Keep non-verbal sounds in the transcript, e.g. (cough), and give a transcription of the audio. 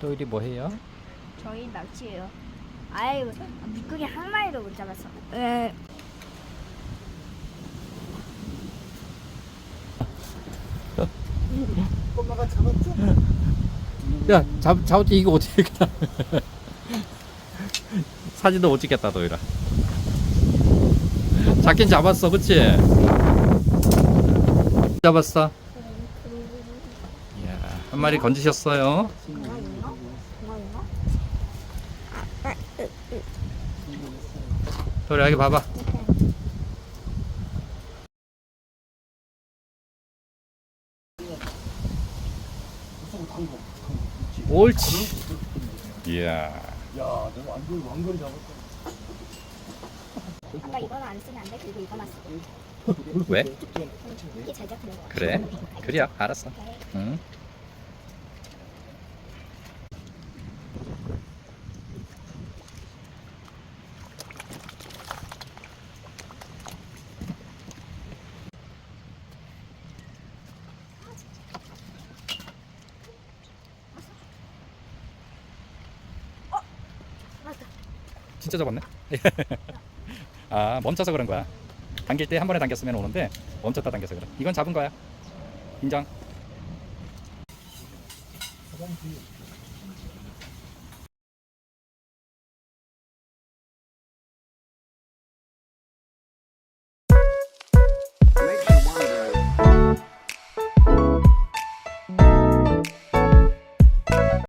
또 이리 뭐 해요? 저희 낚시예요. 아유, 미꾸리 한 마리도 못 잡았어. 에. 엄마가 잡았죠? 야, 잡, 잡았지 이거 어떻게 가? (laughs) 사진도 못 찍겠다, 도이라. 잡긴 잡았어, 그치? 잡았어. 이야, 한 마리 건지셨어요. 도이라, 여기 봐봐. 옳지. 이야. 야, 너 완전 왕거리 잡았다 아까 이거는 안 쓰면 안 돼. 그리고 이거만 쓰고. 왜? 이게 잘 잡히는 거. 그래? 그래야, 알았어. 응. 진짜 잡았네. (laughs) 아 멈춰서 그런 거야. 당길 때 한 번에 당겼으면 오는데 멈췄다 당겨서 그래. 이건 잡은 거야. 인정.